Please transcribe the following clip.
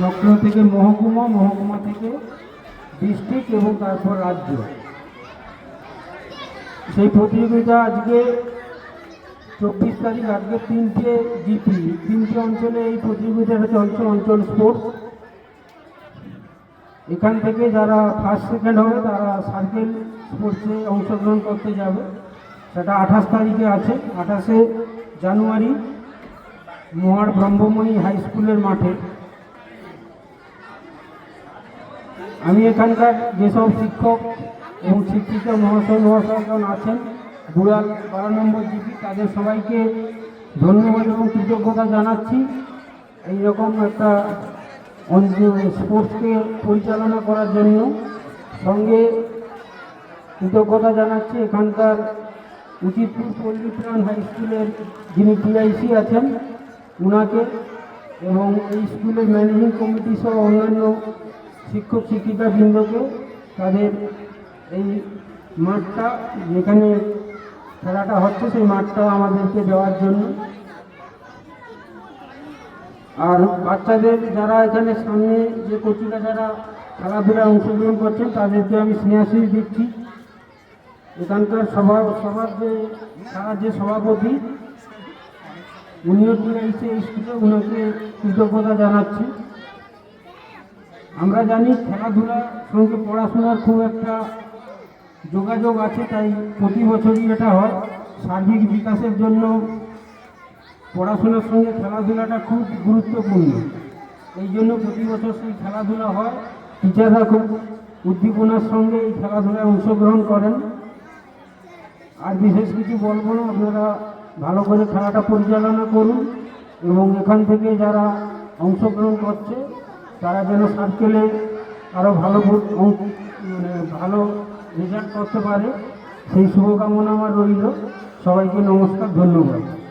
চক্র থেকে মহকুমা মহকুমা থেকে ডিস্ট্রিক্ট এবং তারপর রাজ্য। সেই প্রতিযোগিতা আজকে চব্বিশ তারিখ, আজকে তিনটে জিপি, তিনটে অঞ্চলে এই প্রতিযোগিতাটা চলছে, অঞ্চল স্পোর্টস এখান থেকে যারা ফার্স্ট সেকেন্ড হবে, তারা সার্কেল স্পোর্টসে অংশগ্রহণ করতে যাবে। সেটা আঠাশ তারিখে আছে, আঠাশে জানুয়ারি, মহার ব্রহ্মময়ী হাই স্কুলের মাঠে। আমি এখানকার যেসব শিক্ষক এবং শিক্ষিকা মহাশয় মহাশয়গণ আছেন বুড়াল বারো নম্বর জিপি তাদের সবাইকে ধন্যবাদ এবং কৃতজ্ঞতা জানাচ্ছি। এইরকম একটা স্পোর্টসকে পরিচালনা করার জন্য সঙ্গে কৃতজ্ঞতা জানাচ্ছি এখানকার উচিতপুর পল্লীপ্রাণ হাই স্কুলের যিনি টিআইসি আছেন ওনাকে এবং এই স্কুলের ম্যানেজিং কমিটি সহ অন্যান্য শিক্ষক শিক্ষিকা বৃন্দকে তাদের এই মাঠটা যেখানে খেলাটা হচ্ছে, সেই মাঠটা আমাদেরকে দেওয়ার জন্য। আর বাচ্চাদের যারা এখানে সামনে যে কোচিরা যারা খেলাধুলায় অংশগ্রহণ করছেন, তাদেরকে আমি স্নেহাশিস দিচ্ছি। এখানকার সভা, সভার যে তারা যে সভাপতি, উনিও টিআইসি এই স্কুলে ওনাকে কৃতজ্ঞতা জানাচ্ছি। আমরা জানি খেলাধুলার সঙ্গে পড়াশোনার খুব একটা যোগাযোগ আছে, তাই প্রতি বছরই এটা হয়। সার্বিক বিকাশের জন্য পড়াশোনার সঙ্গে খেলাধুলাটা খুব গুরুত্বপূর্ণ। এই জন্য প্রতি বছর সেই খেলাধুলা হয়। টিচাররা খুব উদ্দীপনার সঙ্গে এই খেলাধুলায় অংশগ্রহণ করেন। আর বিশেষ কিছু বলব না, আপনারা ভালো করে খেলাটা পরিচালনা করুন এবং এখান থেকে যারা অংশগ্রহণ করছে তারা যেন সার্কেলে আরও ভালো মানে ভালো রেজাল্ট করতে পারে। সেই শুভকামনা আমার রইল। সবাইকে নমস্কার, ধন্যবাদ।